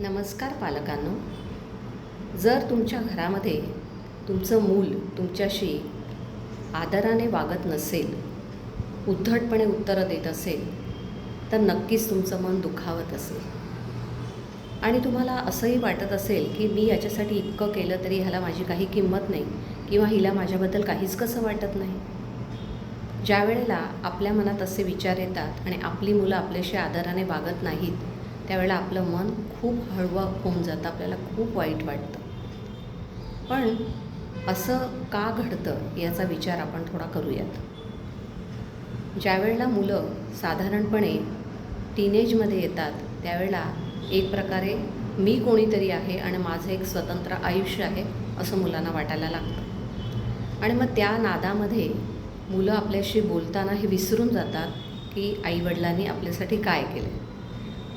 नमस्कार पालकांनो. जर तुमच्या घरामध्ये तुमचं मूल तुमच्याशी आदराने वागत नसेल उद्धटपणे उत्तरं देत असेल तर नक्कीच तुमचं मन दुखावत असेल. आणि तुम्हाला असंही वाटत असेल की मी याच्यासाठी इतकं केलं तरी ह्याला माझी काही किंमत नाही किंवा हिला माझ्याबद्दल काहीच कसं वाटत नाही. ज्या वेळेला आपल्या मनात असे विचार येतात आणि आपली मुलं आपल्याशी आदराने वागत नाहीत त्यावेळेला आपलं मन खूप हळवं होऊन जातं आपल्याला खूप वाईट वाटतं. पण असं का घडतं याचा विचार आपण थोडा करूयात. ज्यावेळेला मुलं साधारणपणे टीनेजमध्ये येतात त्यावेळेला एक प्रकारे मी कोणीतरी आहे आणि माझं एक स्वतंत्र आयुष्य आहे असं मुलांना वाटायला लागतं. आणि मग त्या नादामध्ये मुलं आपल्याशी बोलताना हे विसरून जातात की आईवडिलांनी आपल्यासाठी काय केलं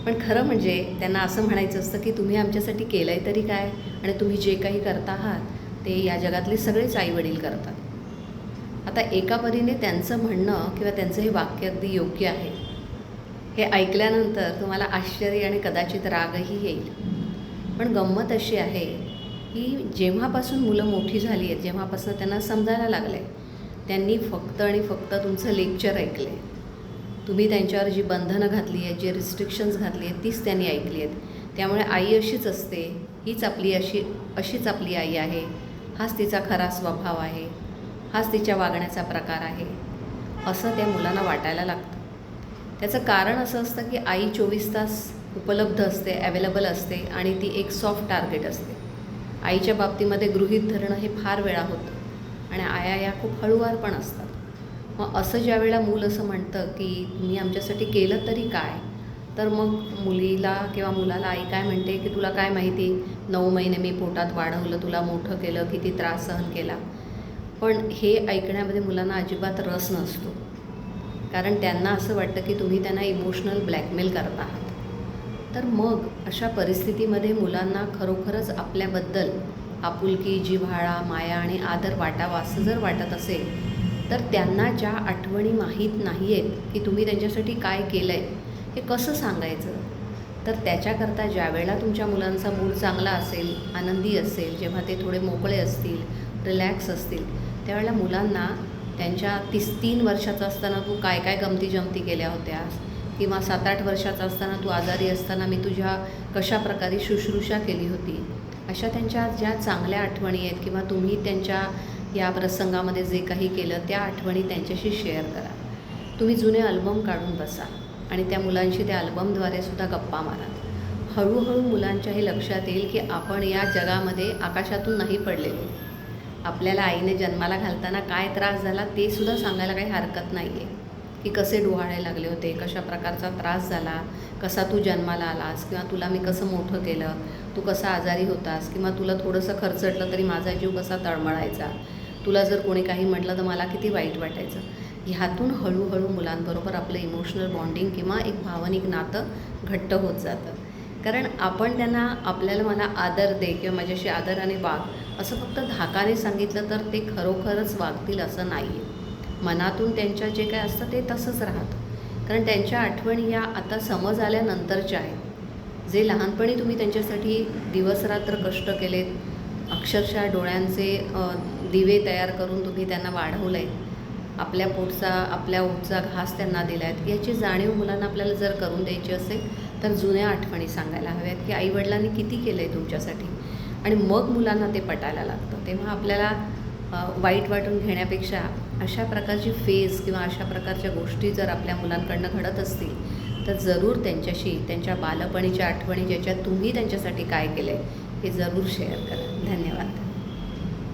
पण खरं म्हणजे त्यांना असं म्हणायचं असतं की तुम्ही आमच्यासाठी केलं आहे तरी काय? आणि तुम्ही जे काही करता आहात ते या जगातले सगळेच आईवडील करतात. आता एका परीने त्यांचं म्हणणं किंवा त्यांचं हे वाक्य अगदी योग्य आहे. हे ऐकल्यानंतर तुम्हाला आश्चर्य आणि कदाचित रागही येईल. पण गंमत अशी आहे की जेव्हापासून मुलं मोठी झाली आहेत जेव्हापासून त्यांना समजायला लागलं आहे त्यांनी फक्त आणि फक्त तुमचं लेक्चर ऐकलं आहे तुम्ही त्यांच्यावर जी बंधनं घातली आहेत जे रिस्ट्रिक्शन्स घातली आहेत तीच त्यांनी ऐकली आहेत. त्यामुळे आई अशीच असते हीच आपली अशी अशीच आपली आई आहे. हाच तिचा खरा स्वभाव आहे. हाच तिच्या वागण्याचा प्रकार आहे. असं त्या मुलांना वाटायला लागतं. त्याचं कारण असं असतं की आई चोवीस तास उपलब्ध असते अवेलेबल असते आणि ती एक सॉफ्ट टार्गेट असते. आईच्या बाबतीमध्ये गृहीत धरणं हे फार वेळा होतं. आणि आया या खूप हळूवार पण असतात. मग असं ज्या वेळेला मूल असं म्हणतं की तुम्ही आमच्यासाठी केलं तरी काय? तर मग मुलीला किंवा मुलाला आई काय म्हणते की तुला काय माहिती? नऊ महिने मी पोटात वाढवलं तुला मोठं केलं किती त्रास सहन केला. पण हे ऐकण्यामध्ये मुलांना अजिबात रस नसतो. कारण त्यांना असं वाटतं की तुम्ही त्यांना इमोशनल ब्लॅकमेल करत आहात. तर मग अशा परिस्थितीमध्ये मुलांना खरोखरच आपल्याबद्दल आपुलकी जिव्हाळा माया आणि आदर वाटावा असं जर वाटत असेल तर त्यांना ज्या आठवणी माहीत नाही आहेत की तुम्ही त्यांच्यासाठी काय केलं आहे हे कसं सांगायचं? तर त्याच्याकरता ज्यावेळेला तुमच्या मुलांचा मूड चांगला असेल आनंदी असेल जेव्हा ते थोडे मोकळे असतील रिलॅक्स असतील त्यावेळेला मुलांना त्यांच्या तीस तीन वर्षाचा असताना तू काय काय गमती जमती केल्या होत्या किंवा सात आठ वर्षाचा असताना तू आजारी असताना मी तुझ्या कशा प्रकारे शुश्रूषा केली होती? अशा त्यांच्या ज्या चांगल्या आठवणी आहेत किंवा तुम्ही त्यांच्या या प्रसंगामध्ये जे काही केलं त्या आठवणी त्यांच्याशी शेअर करा. तुम्ही जुने अल्बम काढून बसा आणि त्या मुलांशी त्या अल्बमद्वारे सुद्धा गप्पा मारा. हळूहळू मुलांच्या हे लक्षात येईल की आपण या जगामध्ये आकाशातून नाही पडलेलो. आपल्याला आईने जन्माला घालताना काय त्रास झाला ते सुद्धा सांगायला काही हरकत नाही आहे की कसे डोहाळे लागले होते कशा प्रकारचा त्रास झाला कसा तू जन्माला आलास किंवा तुला मी कसं मोठं केलं तू कसा आजारी होतास किंवा तुला थोडंसं खर्चटलं तरी माझा जीव कसा तळमळायचा. तुला जर कोणी काही म्हटलं तर मला किती वाईट वाटायचं. ह्यातून हळूहळू मुलांबरोबर आपलं इमोशनल बॉन्डिंग किंवा एक भावनिक नातं घट्ट होत जातं. कारण आपण त्यांना आपल्याला मला आदर दे किंवा माझ्याशी आदराने वाग असं फक्त धाकाने सांगितलं तर ते खरोखरच वागतील असं नाही आहे मनातून त्यांच्या जे काय असतं ते तसंच राहतं. कारण त्यांच्या आठवणी या आता समज आल्यानंतरच्या आहेत. जे लहानपणी तुम्ही त्यांच्यासाठी दिवसरात्र कष्ट केलेत अक्षरशः डोळ्यांचे दिवे तयार करून तुम्ही त्यांना वाढवलं आहे आपल्या पोटचा आपल्या ओटचा घास त्यांना दिला आहेत याची जाणीव मुलांना आपल्याला जर करून द्यायची असेल तर जुन्या आठवणी सांगायला हव्यात की आईवडिलांनी किती केलं आहे तुमच्यासाठी? आणि मग मुलांना ते पटायला लागतं. तेव्हा आपल्याला वाईट वाटून घेण्यापेक्षा अशा प्रकारची फेज किंवा अशा प्रकारच्या गोष्टी जर आपल्या मुलांकडनं घडत असतील तर जरूर त्यांच्याशी त्यांच्या बालपणीच्या आठवणी ज्याच्यात तुम्ही त्यांच्यासाठी काय केलं आहे हे जरूर शेअर करा. धन्यवाद.